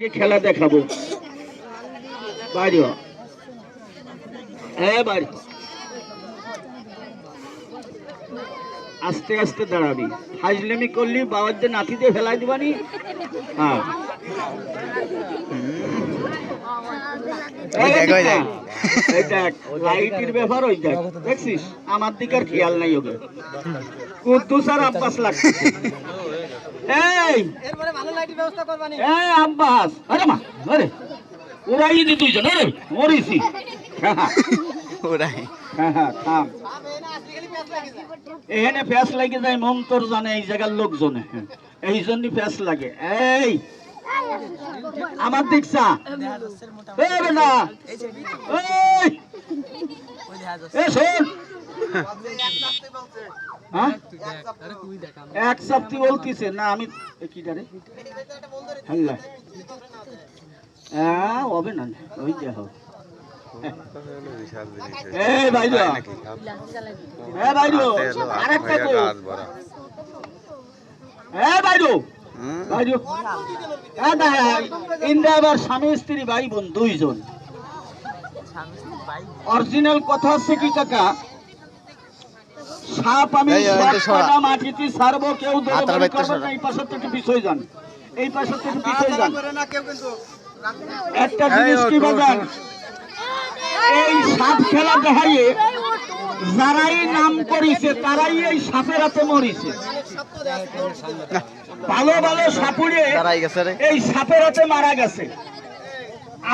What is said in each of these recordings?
খেলা দেখাবো। বাড়ি হ্যাঁ বাড়ি। আস্তে আস্তে দাঁড়াবি। হাজলেমি করলি, বাবার যে নাতিতে ফেলাই দিবানি? হ্যাঁ ওই দেখ, ওই দেখ। এই দেখ লাইটের ব্যাপার ওই দেখ দেখছিস? আমার দিকে খেয়াল নাই ওকে কুদ্দুস আর আব্বাস লাগছে। এই! এরপরে ভালো লাইটের ব্যবস্থা করবানি এই আব্বাস আরে মা আরে। উড়াই দি দুইজন আরে মরিছি হ্যাঁ হ্যাঁ, ওরাই হ্যাঁ হ্যাঁ এখানে প্যাস লাগে যায় মন তোর জানে এই জায়গার লোকজনে। এই জন্যই প্যাস লাগে। এই! আমার শোন। হ্যাঁ? এক সপ্তাহ বলতিছে। না, আমি কি রে হ্যাঁ। হ্যাঁ হবে না। ওই যা হোক। এই বাইরো আরেকটা তো এ বাইরো দাঁড়া ইন্দ্রা আবার স্বামী স্ত্রী ভাই বোন দুইজন। অরিজিনাল কথা হচ্ছে কি কাকা? সাপ আমি মাটিতে কেউ না এই পাশের থেকে পিছয় যান। এই পাশের থেকে পিছয় যান। করে না কেউ কিন্তু একটা জিনিস কি বাজান? এই সাপ খেলা দেখাইয়ে যারাই নাম করিছে তারাই এই সাপের হাতে মরিছে। ভালো ভালো সাপুড়ে এই সাপের হাতে মারা গেছে।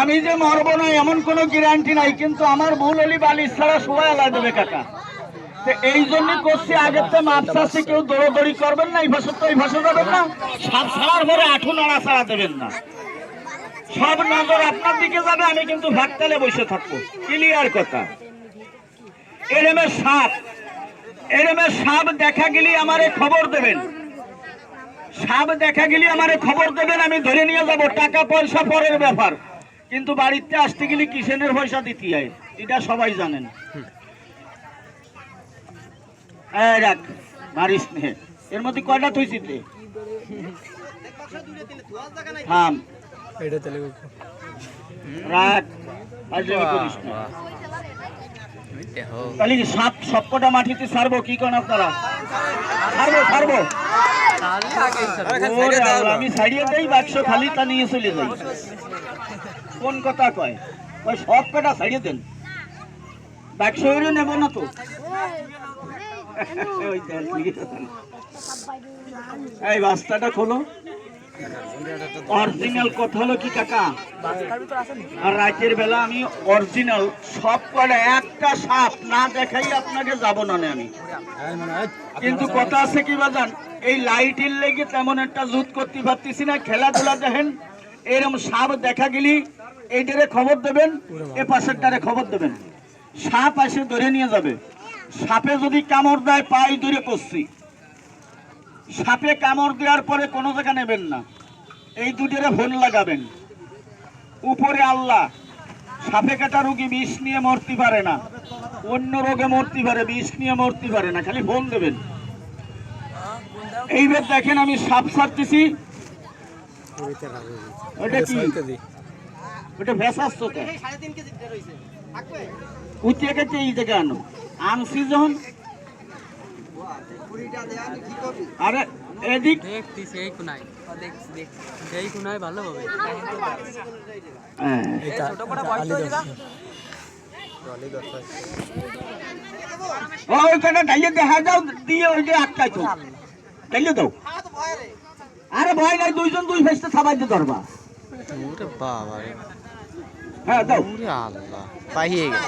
আমি যে মরবো না এমন কোনো গ্যারান্টি নাই কিন্তু আমার ভুল হলি বালিশ ছাড়া সবাই আলাদা দেবে কাকা। এই জন্য করছি আগের তো চাষে কেউ দৌড়দৌড়ি করবেন না এই ভাষা তো এই ভাষা যাবেন না। সাপ ছাড়ার পরে আঠু নড়া ছাড়া দেবেন না। সব নজর আপনার দিকে যাবে আমি কিন্তু ভাগতালে বসে থাকব। ক্লিয়ার কথা। এরমের সাপ এরমের সাপ দেখা গেলে আমারে খবর দেবেন। সাপ দেখা গেলে আমারে খবর দেবেন আমি ধরে নিয়ে যাব। টাকা পয়সা পরের ব্যাপার। কিন্তু বাড়িতে আসতে গেলে কিষেনের পয়সা দিতে হয় এটা সবাই জানেন। রাখ মারিস নে। এর মধ্যে কয়টা তুইছি তে থাম। রাখ করিস না। তাহলে কি সাপ সবকটা মাটিতে ছাড়বো কি কোন আপনারা ওরে আল্লাহ, আমি দেই বাক্স খালি তা নিয়ে চলে যাই কোন কথা কয় কয় সব কটা সাইডে দেন বাক্স নেব না তো ওই। এই বাস্তাটা খোলো অরিজিনাল কথা হলো কি, কাকা? আর রাতের বেলা আমি অরিজিনাল সব কটা একটা সাপ না দেখাই আপনাকে যাব না নে আমি। কিন্তু কথা আছে কি বাজান, এই লাইটের লেগে তেমন একটা জুত করতে পারতেছি না, খেলাধুলা দেখেন এরকম সাপ দেখা গেলি, এইটারে খবর দেবেন, এ পাশেরটারে খবর দেবেন। সাপ আসে ধরে নিয়ে যাবে। সাপে যদি কামড় দেয় পাই দূরে পড়ছি। সাপে কামড় দেওয়ার পরে কোনো জায়গা নেবেন না। এই দুটোরে ফোন লাগাবেন। উপরে আল্লাহ সাপে কাটা রোগী বিষ নিয়ে মরতে পারে না। অন্য রোগে মরতে পারে বিষ নিয়ে মরতে পারে না খালি ফোন দেবেন। এইবার দেখেন আমি সাপ ছাড়তেছি। ওটা কি? ভেসাস তো। গেছে এই জায়গা আনো। আনছি যখন কুড়িটা দেয়া কি করবি আরে এদিক দেখতেছি এই কোনায় দেখছি দেখছি। এই কোনায় ভালো হবে। হ্যাঁ, ছোট করে বয়স হয়ে ডাইলে দেখা যাও দিয়ে ওই যে আটকাই তো ডাইলে দাও। তো ভয় রে আরে ভয় নাই দুইজন দুই ফেসতে সাবাই দিয়ে ধরবা। ওরে বাবা হ্যাঁ দাও। ওরে আল্লাহ। পাইয়ে গেল।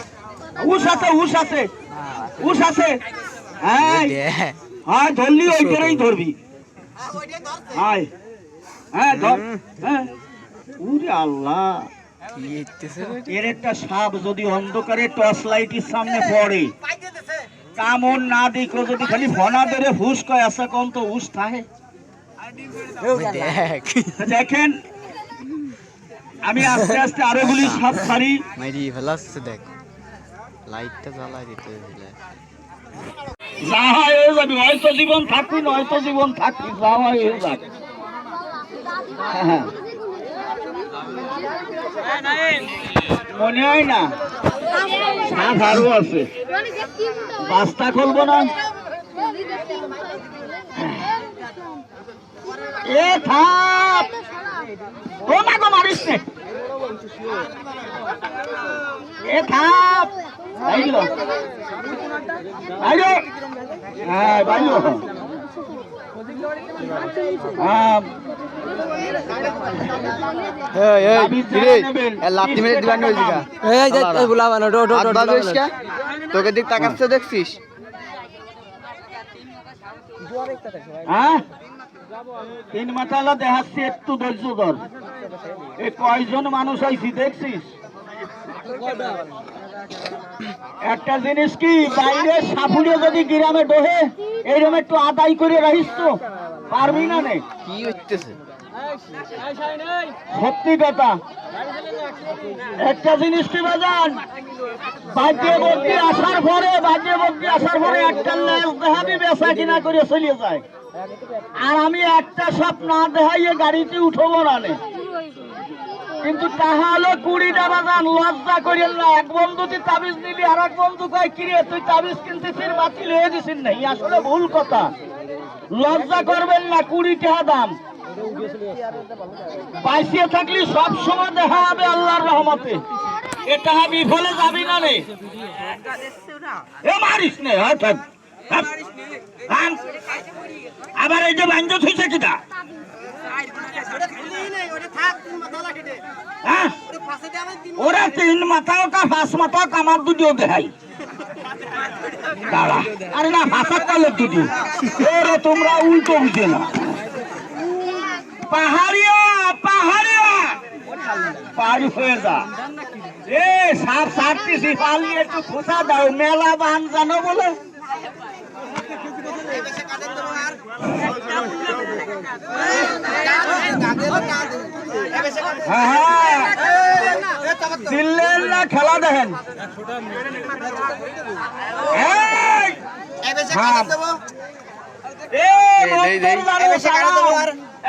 উস আছে উস আছে। উস আছে। হ্যাঁ ধরলি ওই করেই ধরবি। ধরছে হায় ধর। হ্যাঁ। উরে আল্লাহ। এর একটা সাপ যদি অন্ধকারে টর্চ লাইটের সামনে পড়ে দিতেছে না দেখো যদি খালি ফনা ধরে হুস কয় আসা কম তো হুস থাকে দেখ। দেখেন আমি আস্তে আস্তে আরও গুলি সাপ ছাড়ি। মাইরি ফেলাচ্ছে দেখ। লাইটটা জ্বালাই দিতে যা হয় হয়ে যাবে, হয়তো জীবন থাকবি নয়তো জীবন থাকবি যা হয় হয়ে যাবে মনে হয় না? সাপ আরও আছে। বাস্তা খুলবো না? এ থাপ ও না। এ থাপ এই এই এই এই? তোকে দিক তাকাচ্ছে দেখছিস তিন মাথালা দেখাচ্ছি একটু ধৈর্য ধর এ কয়জন মানুষ আইছি, দেখছিস একটা জিনিস কি বাইরে সাপুড়ে যদি গ্রামে ডোহে এইরকম একটু আদায় করে রাখিস তো। পারবি না নে। কি হইতেছে? সত্যি কথা। একটা জিনিস কি বাজান? বাদ্যে বদ্যে আসার পরে বাদ্যে বদ্যে আসার পরে একটা লেজ দেখাবি বেচা কিনা করে চলে যায়। আর আমি একটা সব না দেখাইয়ে গাড়িতে উঠবো না নে। কিন্তু তাহলে কুড়িটা বাজান লজ্জা করিল না। এক বন্ধু তুই তাবিজ নিবি আর এক বন্ধু কয় কিরে তুই তাবিজ কিনতেছিস, বাতিল হয়ে গেছিস না আসলে ভুল কথা। লজ্জা করবেন না কুড়ি টাকা দাম। বাইসিয়ে থাকলে সব সময় দেখা হবে আল্লাহর রহমতে। এটা বিফলে যাবি না রে। এ মারিস নে। আবার এই যে বাঞ্জ থইছে কিটা? ওটা ওটা মাথা হ্যাঁ? ওটা ওরা তিন মাথাও কা পাঁচ মাথাও কামার দুটিও দেখাই। দাঁড়া। আরে না ভাষার কালের দুটি ওরে তোমরা উল্টো বুঝে না পাহাড়িয়া পাহাড়িয়া। পাহাড়ি হয়ে যা। এ, সাপ সাপতেছি পাল নিয়ে একটু খোঁচা দাও। মেলা বান জানো বলে। আর। কাঁদে না, কাঁদে। এ বেশি কাটেন। হ্যাঁ হ্যাঁ এ তাকাত দাও। দিল্লের না খেলা দেখেন হ্যাঁ।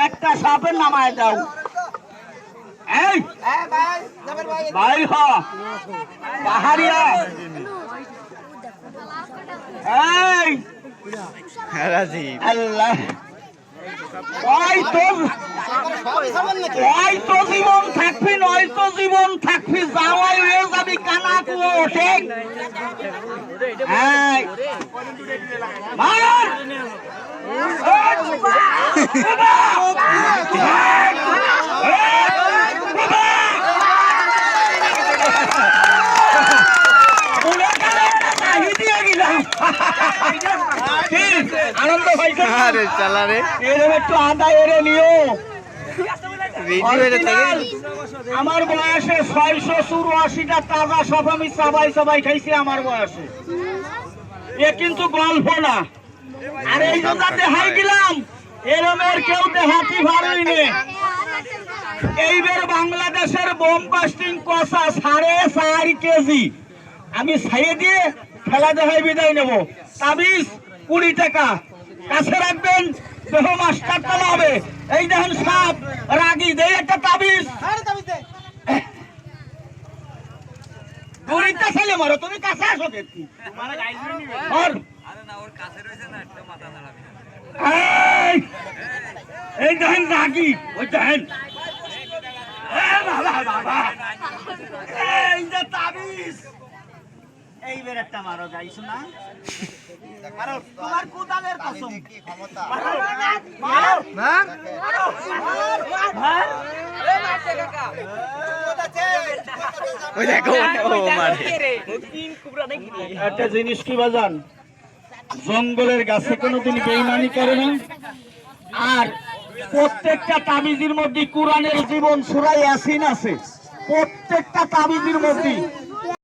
একটা সাপের নামায় দাও এই ভাই, হ পাহাড়িয়া এই আল্লাহ ওই তো সবই সমান নাকি? ওই তো জীবন থাকবি নয় জীবন থাকবি, যাওয়াই কানা কুয়ো ওঠে মার! এই, বাবা! এই, বাবা! উড়ে গেল, নাহি দিয়ে গেলাম। কি? আরে চালা রে। একটু আদা এরে নিও। আমার বয়সে ছয়শো চুরাশিটা তাজা সব আমি সবাই সবাই খাইছি আমার বয়সে। এ কিন্তু গল্প না। আর এই যে দেখাই দিলাম। এরমের কেউ দেখাতে পারবি নে এইবার বাংলাদেশের বোম বাস্টিং কষা সাড়ে চার কেজি। আমি ছাইয়ে দিয়ে খেলা দেখাই বিদায় নেব। তাবিজ কুড়ি টাকা। কাছে রাখবেন দেহ মাস্টার তলা হবে। এই দেখেন সাপ রাগি দেই একটা তাবিজ। ছেলে মারো তুমি কাছে আসো দেখেন রাগি ওই দেখেন। এই যে তাবিজ। এইবার একটা মারো যাইছো না। মারো, তোমার কোদালের কসম। মারো, মারো, মারো, মার। ওই দেখো ও মারে একটা জিনিস কি বাজান? জঙ্গলের গাছে কোনোদিন বেইমানি করে না আর প্রত্যেকটা তাবিজের মধ্যে কোরআনের জীবন সুরাই আসিন আছে। প্রত্যেকটা তাবিজের মধ্যে